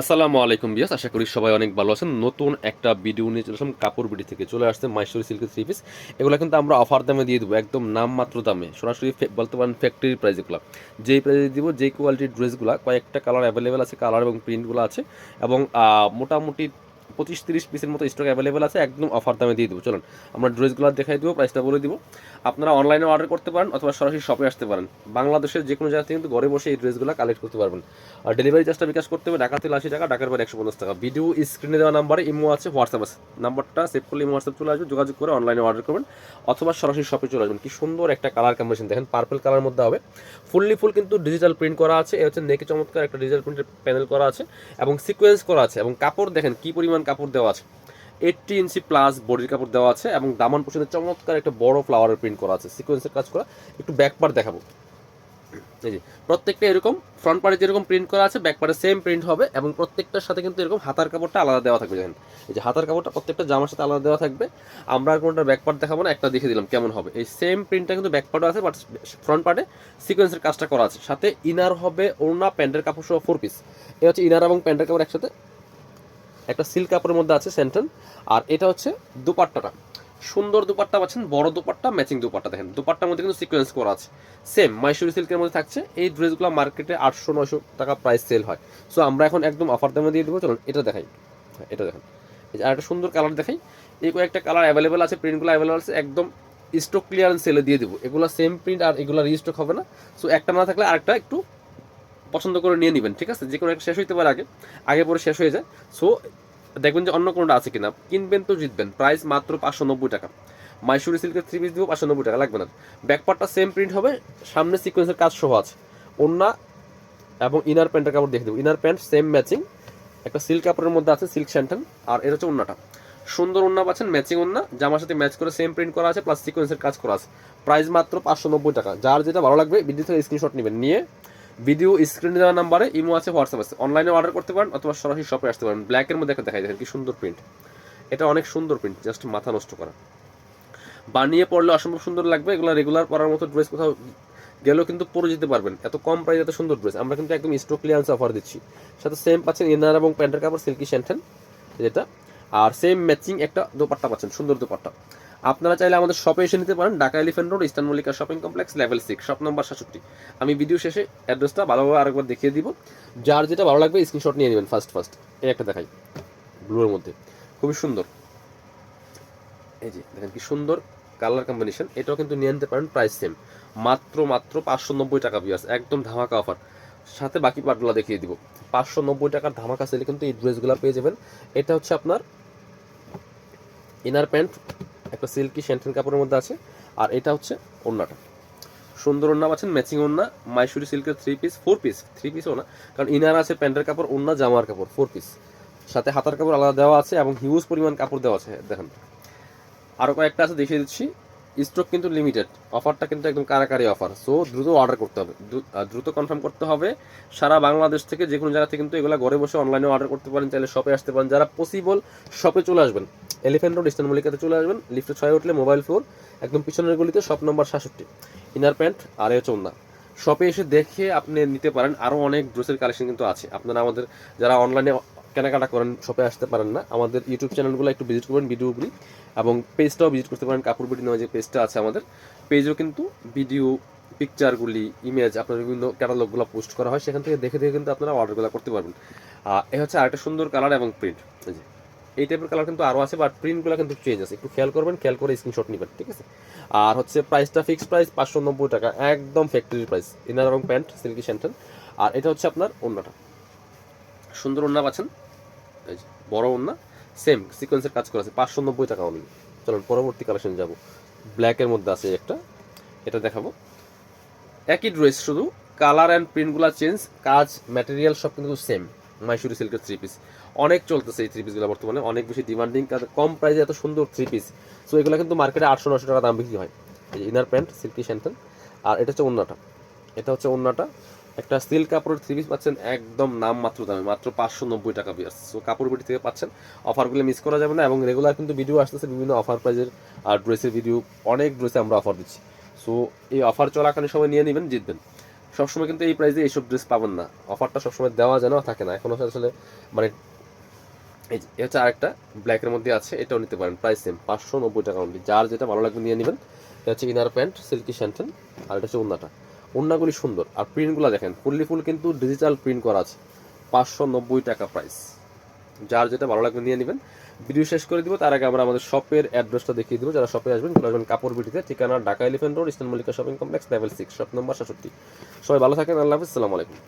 আসসালামু আলাইকুম বিয়াস আশা করি সবাই অনেক ভালো আছেন। নতুন একটা ভিডিও নিয়ে চলে কাপড় বিডি থেকে। চলে আসছে মাইশোরি সিল্কের থ্রি পিস এগুলো কিন্তু আমরা অফার দামে দিয়ে দেবো, একদম নামমাত্র দামে। সরাসরি বলতে পারেন ফ্যাক্টরি প্রাইস এগুলো। যেই প্রাইসে দিব, যেই কোয়ালিটির ড্রেসগুলো কয়েকটা কালার অ্যাভেলেবেল আছে কালার এবং প্রিন্টগুলো আছে। এবং মোটামুটি পঁচিশ তিরিশ পিসের মতো স্টক অ্যাভেলেবেল আছে, একদম অফার দামে দিয়ে দেবো। চলুন, আমরা ড্রেসগুলো দেখাই দেবো প্রাইসটা বলে দিব। আপনারা অনলাইনে অর্ডার করতে পারেন অথবা সরাসরি শপে আসতে পারেন। বাংলাদেশের যে কোনো জায়গা থেকে কিন্তু ঘরে বসে এই ড্রেসগুলো কালেক্ট করতে পারবেন। আর ডেলিভারি চার্জটা বিকাশ করতে হবে ঢাকা থেকে আশি টাকা, ঢাকার পর একশো পঞ্চাশ টাকা। ভিডিও স্ক্রিনে দেওয়া নাম্বারে ইমো আছে হোয়াটসঅ্যাপ আছে। নাম্বারটা সেভ করলে ইমো হোয়াটসঅ্যাপ চলে আসবে, যোগাযোগ করে অনলাইনে অর্ডার করবেন। অথবা সরাসরি শপে চলে আসবেন। কি সুন্দর একটা কালার কম্বিনেশন দেখেন পার্পল কালার মধ্যে হবে। ফুললি ফুল কিন্তু ডিজিটাল প্রিন্ট করা আছে, এ হচ্ছে নেকে চমৎকার একটা ডিজিটাল প্রিন্টের প্যানেল করা আছে এবং সিকোয়েন্স করা আছে এবং কাপড় দেখেন কি পরিমাণ কাপড় দেওয়া আছে। এইটটি ইঞ্চি প্লাস বডির কাপড় দেওয়া আছে এবং দামান পর্যন্ত চমৎকার একটা বড় ফ্লাওয়ারের প্রিন্ট করা আছে। সিকোয়েন্সের কাজ করা। একটু ব্যাক পার্ট দেখাবো। এই যে, প্রত্যেকটা এরকম ফ্রন্ট পার্টে যেরকম প্রিন্ট করা আছে ব্যাক পার্টে সেম প্রিন্ট হবে এবং প্রত্যেকটার সাথে কিন্তু এরকম হাতার কাপড়টা আলাদা দেওয়া থাকবে, দেখেন। এই যে, হাতার কাপড়টা প্রত্যেকটা জামার সাথে আলাদা দেওয়া থাকবে। আমরা আর কোনটা ব্যাক পার্ট দেখাবো না, একটা দেখে দিলাম কেমন হবে। এই সেম প্রিন্টটা কিন্তু ব্যাক পার্টও আছে বাট ফ্রন্ট পার্টে সিকোয়েন্সের কাজটা করা আছে। সাথে ইনার হবে ওড়না, প্যান্টের কাপড় সহ ফোর পিস এ হচ্ছে ইনার এবং প্যান্টের কাপড় একসাথে একটা সিল্ক কাপড়ের মধ্যে আছে সেন্টেন আর এটা হচ্ছে দুপাট্টাটা। সুন্দর দুপাট্টা পাচ্ছেন বড় দুপাট্টা ম্যাচিং দুপাট্টা দেখেন। দুপাট্টার মধ্যে কিন্তু সিকোয়েন্স করা আছে। সেম মাইসুরি সিল্কের মধ্যে থাকছে এই ড্রেসগুলো মার্কেটে আটশো নয়শো টাকা প্রাইস সেল হয়। সো আমরা এখন একদম অফার দামে দিয়ে দেবো চলুন এটা দেখাই। হ্যাঁ, এটা দেখেন। যে আরেকটা সুন্দর কালার দেখাই। এই কয়েকটা কালার অ্যাভেলেবেল আছে প্রিন্টগুলো অ্যাভেলেবেল আছে একদম স্টক ক্লিয়ারেন্স সেলে দিয়ে দেবো। এগুলো সেম প্রিন্ট আর এগুলো রিস্টক হবে না। সো একটা না থাকলে আরেকটা একটু পছন্দ করে নিয়ে নেবেন, ঠিক আছে? যে কোনো শেষ হইতে পারে আগে আগে পরে শেষ হয়ে যায়। সো দেখবেন যে অন্য কোনোটা আছে কিনা। কিনবেন তো জিতবেন। প্রাইস মাত্র পাঁচশো নব্বই টাকা। মাইসুরি সিল্কের থ্রি পিস দিব, পাঁচশো নব্বই টাকা, লাগবে না। ব্যাকপার্টটা সেম প্রিন্ট হবে, সামনে সিকোয়েন্সের কাজ সহ আছে। ওন্না এবং ইনার প্যান্টের কাপড় দেখে দেবো। ইনার প্যান্ট সেম ম্যাচিং একটা সিল্ক কাপড়ের মধ্যে আছে সিল্ক স্যান্টন আর এটা হচ্ছে ওন্নাটা সুন্দর ওন্না পাচ্ছেন ম্যাচিং ওন্না জামার সাথে ম্যাচ করে সেম প্রিন্ট করা আছে প্লাস সিকোয়েন্সের কাজ করা আছে। প্রাইস মাত্র পাঁচশো নব্বই টাকা। যার যেটা ভালো লাগবে বিদ্যুৎ স্ক্রিনশট নেবেন। নিয়ে ভিডিও স্ক্রিনে দেওয়া নাম্বারে ইমো আছে, হোয়াটসঅ্যাপ আছে। অনলাইনে অর্ডার করতে পারেন অথবা সরাসরি শপে আসতে পারেন। ব্ল্যাকের মধ্যে একটা দেখেন কি সুন্দর প্রিন্ট এটা অনেক সুন্দর প্রিন্ট জাস্ট মাথা নষ্ট করা। বানিয়ে পড়লে অসম্ভব সুন্দর লাগবে, এগুলো রেগুলার পরার মতো ড্রেস কোথাও গেলেও কিন্তু পরে যেতে পারবেন। এত কম প্রাইস এত সুন্দর ড্রেস আমরা কিন্তু একদম স্টক ক্লিয়ারেন্স অফার দিচ্ছি। সাথে সেম পাচ্ছেন ইনার এবং প্যান্টের কাপড় সিল্কি স্যান্টেন যেটা। আর সেম ম্যাচিং একটা দোপাট্টা পাচ্ছেন, সুন্দর দোপাট্টা। আপনারা চাইলে আমাদের শপে এসে নিতে পারেন Dhaka elephant road eastern Mallika shopping complex level six shop number সাতষট্টি। আমি ভিডিও শেষে অ্যাড্রেসটা ভালোভাবে আরেকবার দেখিয়ে দিব। যার যেটা ভালো লাগবে স্ক্রিনশট নিয়ে নেবেন ফার্স্ট ফার্স্ট এই একটা দেখাই ব্লুর মধ্যে। খুবই সুন্দর। এই যে, দেখেন কি সুন্দর কালার কম্বিনেশন এটাও কিন্তু নিয়ে নিতে পারেন প্রাইস সেম মাত্র মাত্র পাঁচশো নব্বই টাকা বিয়াস একদম ধামাকা অফার সাথে বাকি পার্টগুলো দেখিয়ে দিব। পাঁচশো নব্বই টাকার ধামাকা সেলে কিন্তু এই ড্রেসগুলো পেয়ে যাবেন। এটা হচ্ছে আপনার ইনার প্যান্ট একটা সিল্কি শ্যান্টেন কাপড়ের মধ্যে আছে। আর এটা হচ্ছে ওড়নাটা। সুন্দর ওড়না পাচ্ছেন ম্যাচিং ওড়না মাইসুরি সিল্কের three piece four piece three পিসও না কারণ ইনার আছে প্যান্টের কাপড়, ওড়না, জামার কাপড় ফোর পিস সাথে হাতার কাপড় আলাদা দেওয়া আছে এবং হিউজ পরিমাণ কাপড় দেওয়া আছে, দেখেন। আরও কয়েকটা আছে, দেখিয়ে দিচ্ছি। স্টক কিন্তু লিমিটেড অফারটা কিন্তু একদম কারাকারি অফার। সো দ্রুত অর্ডার করতে হবে। দ্রুত কনফার্ম করতে হবে। সারা বাংলাদেশ থেকে যে কোনো জায়গা থেকে কিন্তু এগুলো ঘরে বসে অনলাইনে অর্ডার করতে পারেন। চাইলে শপে আসতে পারেন। যারা পসিবল শপে চলে আসবেন। এলিফেন্ট রোড ইস্টার্ন মল্লিকাতে চলে আসবেন। লিফটে ছয় উঠলে মোবাইল ফ্লোর একদম পিছনের গলিতে শপ নম্বর সাতষট্টি। ইনার প্যান্ট আর এ চন্দা। শপে এসে দেখে আপনি নিতে পারেন। আরও অনেক ড্রেসের কালেকশন কিন্তু আছে। আপনারা আমাদের যারা অনলাইনে কেনাকাটা করেন শপে আসতে পারেন না। আমাদের ইউটিউব চ্যানেলগুলো একটু ভিজিট করবেন ভিডিওগুলি এবং পেজটাও ভিজিট করতে পারেন। কাপড় বিডি নামে যে পেজটা আছে আমাদের পেজও কিন্তু ভিডিও পিকচারগুলি ইমেজ আপনার বিভিন্ন ক্যাটালগুলো পোস্ট করা হয়। সেখান থেকে দেখে দেখে কিন্তু আপনারা অর্ডারগুলো করতে পারবেন। আহ, এ হচ্ছে আরেকটা সুন্দর কালার এবং প্রিন্ট এই টাইপের কালার কিন্তু আরও আছে বাট প্রিন্টগুলো কিন্তু চেঞ্জ আছে। একটু খেয়াল করবেন খেয়াল করে স্ক্রিনশট নেবেন ঠিক আছে? আর হচ্ছে প্রাইসটা ফিক্সড প্রাইস পাঁচশো নব্বই টাকা একদম ফ্যাক্টরি প্রাইস ইনার এবং প্যান্ট সিল্কি স্যান্টেন আর এটা হচ্ছে আপনার অন্যটা সুন্দর ওড়না পাচ্ছেন। বড় ওড়না সেম সিকোয়েন্সের কাজ করা আছে, পাঁচশো নব্বই টাকা অনলি চলুন, পরবর্তী কালেকশন যাব। ব্ল্যাকের মধ্যে আছে একটা, এটা দেখাবো। একই ড্রেস শুধু কালার অ্যান্ড প্রিন্টগুলো চেঞ্জ কাজ ম্যাটেরিয়াল সব কিন্তু সেম মাইসুরি সিল্কের থ্রি পিস অনেক চলতেছে এই থ্রি পিসগুলো বর্তমানে, অনেক বেশি ডিমান্ডিং কম প্রাইসে এত সুন্দর থ্রি পিস সো এগুলো কিন্তু মার্কেটে আটশো নশো টাকা দাম বিক্রি হয়। এই ইনার প্যান্ট সিল্কি শ্যান্টেন আর এটা হচ্ছে ওন্নাটা এটা হচ্ছে ওন্নাটা একটা সিল্ক কাপড়ের থ্রি পিস পাচ্ছেন একদম নাম মাত্র দামে, মাত্র পাঁচশো নব্বই টাকা বিয়ার সো কাপড় বিটি থেকে পাচ্ছেন অফারগুলো মিস করা যাবে না এবং রেগুলার কিন্তু ভিডিও আসতেছে, বিভিন্ন অফার প্রাইজের আর ড্রেসের ভিডিও অনেক ড্রেসে আমরা অফার দিচ্ছি। সো এই অফার চলাকালীন সময় নিয়ে নেবেন, জিতবেন। সবসময় কিন্তু এই প্রাইজে এইসব ড্রেস পাবেন না। অফারটা সবসময় দেওয়া যেন থাকে না। এখন আসলে মানে এই হচ্ছে আরেকটা ব্ল্যাকের মধ্যে আছে, এটাও নিতে পারেন প্রাইস সেম পাঁচশো নব্বই টাকা অনলি যার যেটা ভালো লাগবে নিয়ে নেবেন, এটা হচ্ছে ইনার প্যান্ট সিল্কি শ্যান্টেন আর এটা হচ্ছে উন্নাটা উন্নাগুলি সুন্দর। আর প্রিন্টগুলো দেখেন পল্লি ফুল কিন্তু ডিজিটাল প্রিন্ট করা আছে। পাঁচশো নব্বই টাকা প্রাইস যার যেটা ভালো লাগবে নিয়ে নেবেন। ভিডিও শেষ করে দিব, তার আগে আমরা আমাদের শপের অ্যাড্রেসটা দেখিয়ে দিব। যারা শপে আসবেন, চলে আসবেন কাপড় বিটিতে ঠিকানা Dhaka elephant road eastern Mallika shopping complex level six shop number সাতষট্টি সবাই ভালো থাকেন, আল্লাহ হাফিজ আলাইকুম।